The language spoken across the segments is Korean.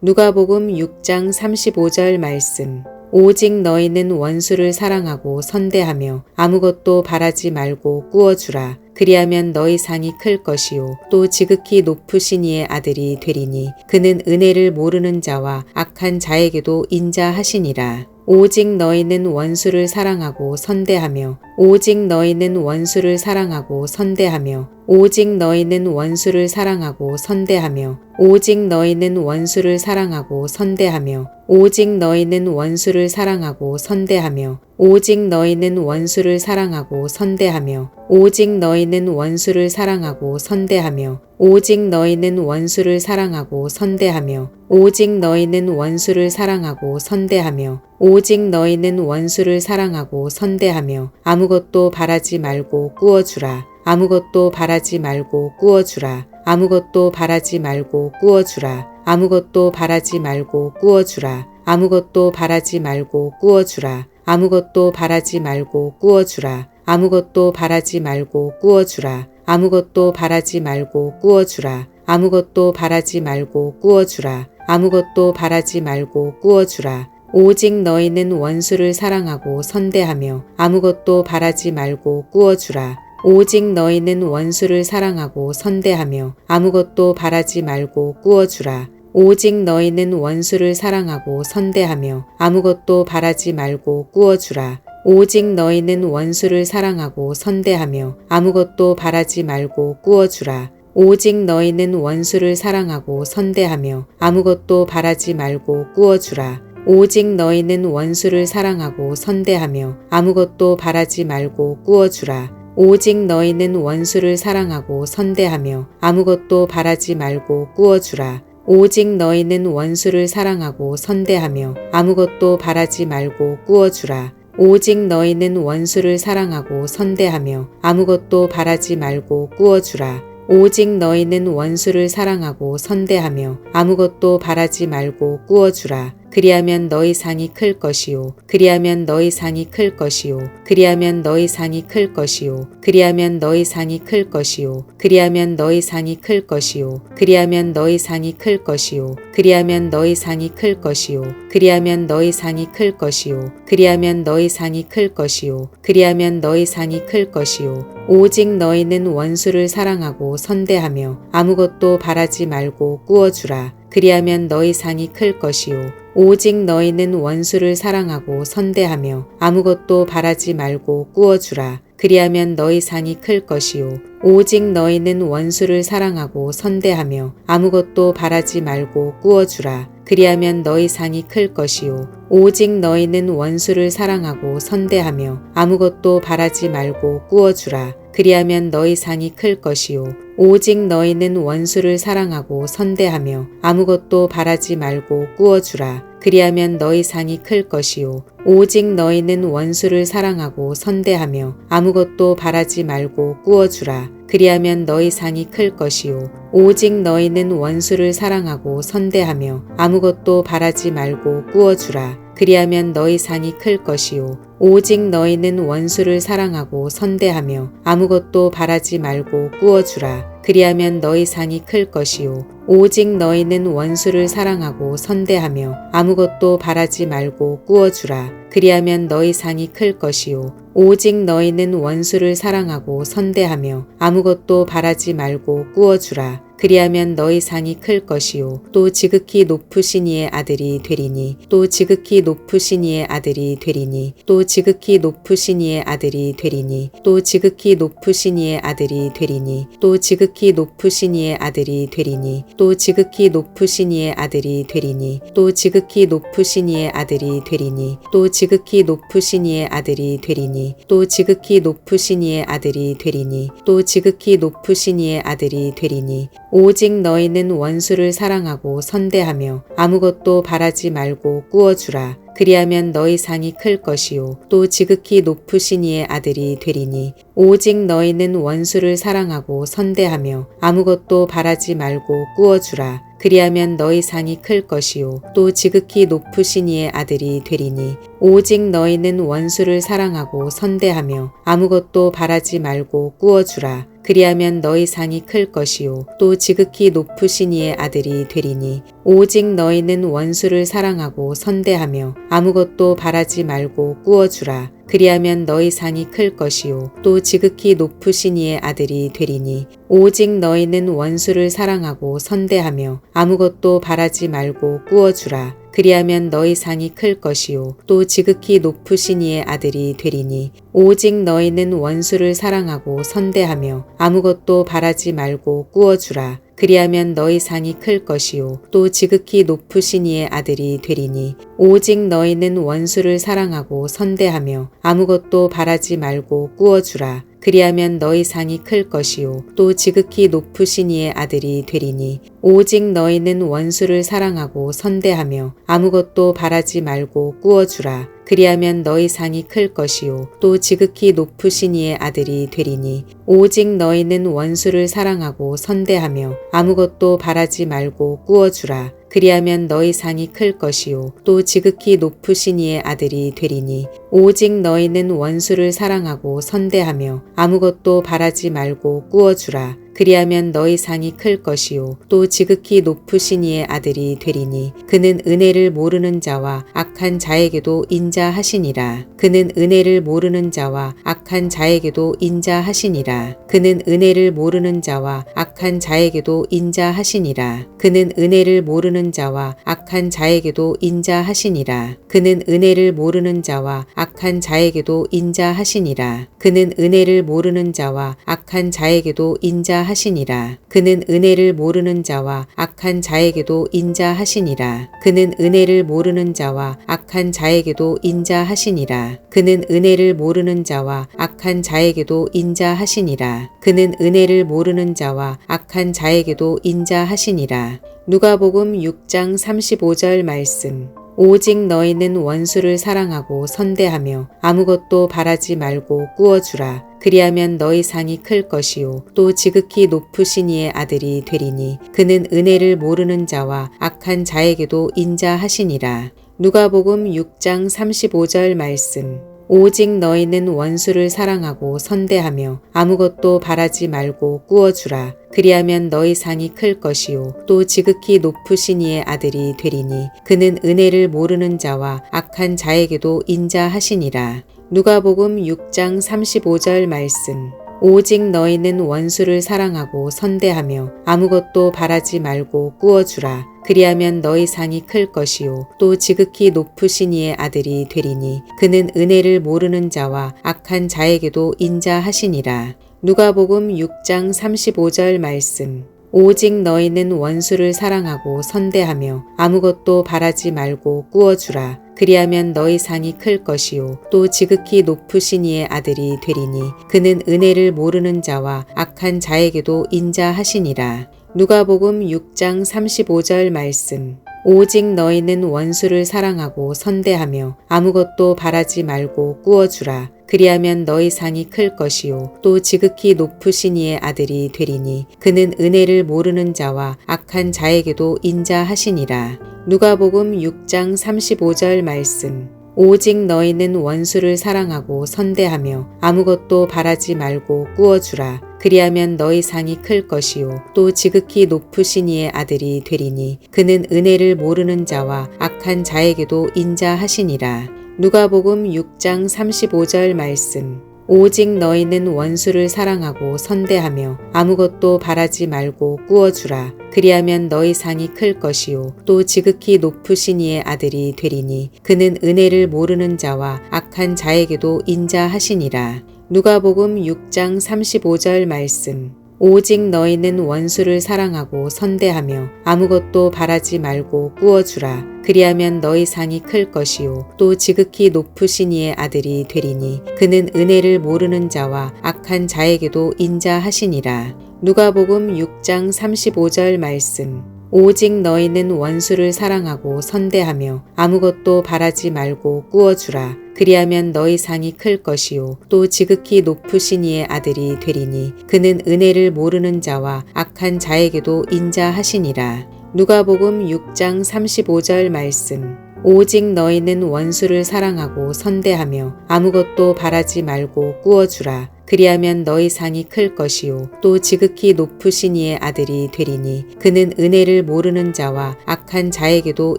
누가복음 6장 35절 말씀. 오직 너희는 원수를 사랑하고 선대하며 아무것도 바라지 말고 꾸어주라. 그리하면 너희 상이 클 것이요. 또 지극히 높으신 이의 아들이 되리니 그는 은혜를 모르는 자와 악한 자에게도 인자하시니라. 오직 너희는 원수를 사랑하고 선대하며 오직 너희는 원수를 사랑하고 선대하며 오직 너희는 원수를 사랑하고 선대하며 오직 너희는 원수를 사랑하고 선대하며 오직 너희는 원수를 사랑하고 선대하며 오직 너희는 원수를 사랑하고 선대하며 오직 너희는 원수를 사랑하고 선대하며 오직 너희는 원수를 사랑하고 선대하며 오직 너희는 원수를 사랑하고 선대하며 오직 너희는 원수를 사랑하고 선대하며 아무것도 바라지 말고 꾸어주라. 아무것도 바라지 말고 꾸어주라. 아무것도 바라지 말고 꾸어주라. 아무것도 바라지 말고 꾸어주라. 아무것도 바라지 말고 꾸어주라 아무것도 바라지 말고 꾸어주라. 아무것도 바라지 말고 꾸어주라. 아무것도 바라지 말고 꾸어주라. 아무것도 바라지 말고 꾸어주라. 아무것도 바라지 말고 꾸어주라. 오직 너희는 원수를 사랑하고 선대하며 아무것도 바라지 말고 꾸어주라. 오직 너희는 원수를 사랑하고 선대하며 아무것도 바라지 말고 꾸어주라 오직 너희는 원수를 사랑하고 선대하며 아무것도 바라지 말고 꾸어주라. 오직 너희는 원수를 사랑하고 선대하며 아무것도 바라지 말고 꾸어주라. 오직 너희는 원수를 사랑하고 선대하며 아무것도 바라지 말고 꾸어주라. 오직 너희는 원수를 사랑하고 선대하며 아무것도 바라지 말고 꾸어주라. 오직 너희는 원수를 사랑하고 선대하며 아무것도 바라지 말고 꾸어주라. 오직 너희는 원수를 사랑하고 선대하며 아무것도 바라지 말고 꾸어주라. 오직 너희는 원수를 사랑하고 선대하며 아무것도 바라지 말고 꾸어주라. 오직 너희는 원수를 사랑하고 선대하며 아무것도 바라지 말고 꾸어주라. 그리하면 너희 상이 클 것이요. 그리하면 너희 상이 클 것이요. 그리하면 너희 상이 클 것이요. 그리하면 너희 상이 클 것이요. 그리하면 너희 상이 클 것이요. 그리하면 너희 상이 클 것이요. 그리하면 너희 상이 클 것이요. 그리하면 너희 상이 클 것이요. 그리하면 너희 상이 클 것이요. 그리하면 너희 상이 클 것이요. 오직 너희는 원수를 사랑하고 선대하며 아무것도 바라지 말고 꾸어주라. 그리하면 너희 상이 클 것이요. 오직 너희는 원수를 사랑하고 선대하며 아무것도 바라지 말고 꾸어주라. 그리하면 너희 상이 클 것이요. 오직 너희는 원수를 사랑하고 선대하며 아무것도 바라지 말고 꾸어주라. 그리하면 너희 상이 클 것이요. 오직 너희는 원수를 사랑하고 선대하며 아무것도 바라지 말고 꾸어주라. 그리하면 너희 상이 클 것이요. 오직 너희는 원수를 사랑하고 선대하며 아무것도 바라지 말고 꾸어주라. 그리하면 너희 상이 클 것이요. 오직 너희는 원수를 사랑하고 선대하며 아무것도 바라지 말고 꾸어주라. 그리하면 너희 상이 클 것이요. 오직 너희는 원수를 사랑하고 선대하며 아무것도 바라지 말고 꾸어주라. 그리하면 너희 상이 클 것이요. 오직 너희는 원수를 사랑하고 선대하며 아무것도 바라지 말고 꾸어주라. 그리하면 너희 상이 클 것이요. 오직 너희는 원수를 사랑하고 선대하며 아무것도 바라지 말고 꾸어주라. 그리하면 너희 상이 클 것이요. 오직 너희는 원수를 사랑하고 선대하며 아무것도 바라지 말고 꾸어주라. 그리하면 너희 상이 클 것이요. 또 지극히 높으신 이의 아들이 되리니 또 지극히 높으신 이의 아들이 되리니 또 지극히 높으신 이의 아들이 되리니 또 지극히 높으신 이의 아들이 되리니 또 지극히 높으신 이의 아들이 되리니 또 지극히 높으신 이의 아들이 되리니 또 지극히 높으신 이의 아들이 되리니 또 지극히 높으신 이의 아들이 되리니 또 지극히 높으신 이의 아들이 되리니 또 지극히 높으신 이의 아들이 되리니 오직 너희는 원수를 사랑하고 선대하며 아무것도 바라지 말고 꾸어주라. 그리하면 너희 상이 클 것이요. 또 지극히 높으신 이의 아들이 되리니 오직 너희는 원수를 사랑하고 선대하며 아무것도 바라지 말고 꾸어주라. 그리하면 너희 상이 클 것이요. 또 지극히 높으신 이의 아들이 되리니 오직 너희는 원수를 사랑하고 선대하며 아무것도 바라지 말고 꾸어주라. 그리하면 너희 상이 클 것이요. 또 지극히 높으신 이의 아들이 되리니 오직 너희는 원수를 사랑하고 선대하며 아무것도 바라지 말고 꾸어주라. 그리하면 너희 상이 클 것이요. 또 지극히 높으신 이의 아들이 되리니 오직 너희는 원수를 사랑하고 선대하며 아무것도 바라지 말고 꾸어주라 그리하면 너희 상이 클 것이요. 또 지극히 높으신 이의 아들이 되리니 오직 너희는 원수를 사랑하고 선대하며 아무것도 바라지 말고 꾸어주라. 그리하면 너희 상이 클 것이요. 또 지극히 높으신 이의 아들이 되리니 오직 너희는 원수를 사랑하고 선대하며 아무것도 바라지 말고 꾸어주라 그리하면 너희 상이 클 것이요. 또 지극히 높으신 이의 아들이 되리니 오직 너희는 원수를 사랑하고 선대하며 아무것도 바라지 말고 꾸어주라. 그리하면 너희 상이 클 것이요. 또 지극히 높으신 이의 아들이 되리니 오직 너희는 원수를 사랑하고 선대하며 아무것도 바라지 말고 꾸어주라 그리하면 너희 상이 클 것이요. 또 지극히 높으신 이의 아들이 되리니 오직 너희는 원수를 사랑하고 선대하며 아무것도 바라지 말고 꾸어주라 그리하면 너희 상이 클 것이요. 또 지극히 높으신 이의 아들이 되리니 그는 은혜를 모르는 자와 악한 자에게도 인자하시니라. 그는 은혜를 모르는 자와 악한 자에게도 인자하시니라. 그는 은혜를 모르는 자와 악한 자에게도 인자하시니라. 그는 은혜를 모르는 자와 악한 자에게도 인자하시니라. 그는 은혜를 모르는 자와 악한 자에게도 인자하시니라. 그는 은혜를 모르는 자와 악한 자에게도 인자 인자하시니라. 그는 은혜를 모르는 자와 악한 자에게도 인자하시니라. 그는 은혜를 모르는 자와 악한 자에게도 인자하시니라. 그는 은혜를 모르는 자와 악한 자에게도 인자하시니라. 그는 은혜를 모르는 자와 악한 자에게도 인자하시니라. 누가복음 6장 35절 말씀 오직 너희는 원수를 사랑하고 선대하며 아무것도 바라지 말고 꾸어주라. 그리하면 너희 상이 클 것이요 또 지극히 높으신 이의 아들이 되리니 그는 은혜를 모르는 자와 악한 자에게도 인자하시니라. 누가복음 6장 35절 말씀 오직 너희는 원수를 사랑하고 선대하며 아무것도 바라지 말고 꾸어주라. 그리하면 너희 상이 클 것이요 또 지극히 높으신 이의 아들이 되리니 그는 은혜를 모르는 자와 악한 자에게도 인자하시니라. 누가복음 6장 35절 말씀 오직 너희는 원수를 사랑하고 선대하며 아무것도 바라지 말고 꾸어주라. 그리하면 너희 상이 클 것이요 또 지극히 높으신 이의 아들이 되리니 그는 은혜를 모르는 자와 악한 자에게도 인자하시니라. 누가복음 6장 35절 말씀 오직 너희는 원수를 사랑하고 선대하며 아무것도 바라지 말고 꾸어주라. 그리하면 너희 상이 클 것이요 또 지극히 높으신 이의 아들이 되리니 그는 은혜를 모르는 자와 악한 자에게도 인자하시니라. 누가복음 6장 35절 말씀 오직 너희는 원수를 사랑하고 선대하며 아무것도 바라지 말고 꾸어주라. 그리하면 너희 상이 클 것이요 또 지극히 높으신 이의 아들이 되리니 그는 은혜를 모르는 자와 악한 자에게도 인자하시니라. 누가복음 6장 35절 말씀 오직 너희는 원수를 사랑하고 선대하며 아무것도 바라지 말고 꾸어주라. 그리하면 너희 상이 클 것이요 또 지극히 높으신 이의 아들이 되리니 그는 은혜를 모르는 자와 악한 자에게도 인자하시니라. 누가복음 6장 35절 말씀 오직 너희는 원수를 사랑하고 선대하며 아무것도 바라지 말고 꾸어주라. 그리하면 너희 상이 클 것이요 또 지극히 높으신 이의 아들이 되리니 그는 은혜를 모르는 자와 악한 자에게도 인자하시니라. 누가복음 6장 35절 말씀 오직 너희는 원수를 사랑하고 선대하며 아무것도 바라지 말고 꾸어주라. 그리하면 너희 상이 클 것이요 또 지극히 높으신 이의 아들이 되리니 그는 은혜를 모르는 자와 악한 자에게도 인자하시니라. 누가복음 6장 35절 말씀 오직 너희는 원수를 사랑하고 선대하며 아무것도 바라지 말고 꾸어주라. 그리하면 너희 상이 클 것이요 또 지극히 높으신 이의 아들이 되리니 그는 은혜를 모르는 자와 악한 자에게도 인자하시니라. 누가복음 6장 35절 말씀 오직 너희는 원수를 사랑하고 선대하며 아무것도 바라지 말고 꾸어주라. 그리하면 너희 상이 클 것이요. 또 지극히 높으신 이의 아들이 되리니 그는 은혜를 모르는 자와 악한 자에게도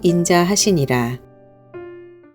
인자하시니라